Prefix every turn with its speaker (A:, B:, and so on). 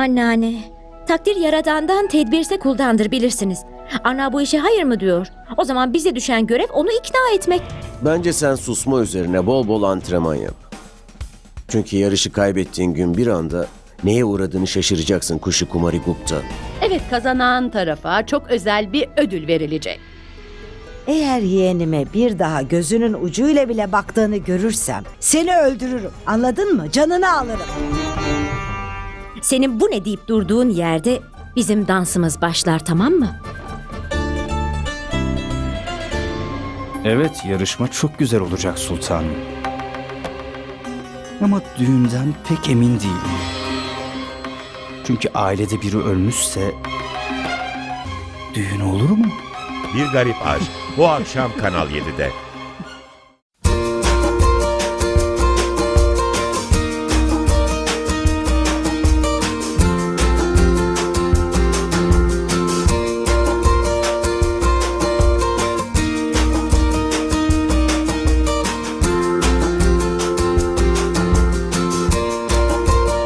A: Anneanne, takdir yaradandan tedbirse kuldandır bilirsiniz. Ana bu işe hayır mı diyor? O zaman bize düşen görev onu ikna etmek.
B: Bence sen susma üzerine bol bol antrenman yap. Çünkü yarışı kaybettiğin gün bir anda neye uğradığını şaşıracaksın Kuşu Kumari Gupta.
C: Evet kazanan tarafa çok özel bir ödül verilecek.
D: Eğer yeğenime bir daha gözünün ucuyla bile baktığını görürsem seni öldürürüm. Anladın mı? Canını alırım.
A: Senin bu ne deyip durduğun yerde bizim dansımız başlar tamam mı?
E: Evet, yarışma çok güzel olacak sultanım. Ama düğünden pek emin değilim. Çünkü ailede biri ölmüşse düğün olur mu?
F: Bir Garip Aşk bu akşam Kanal 7'de.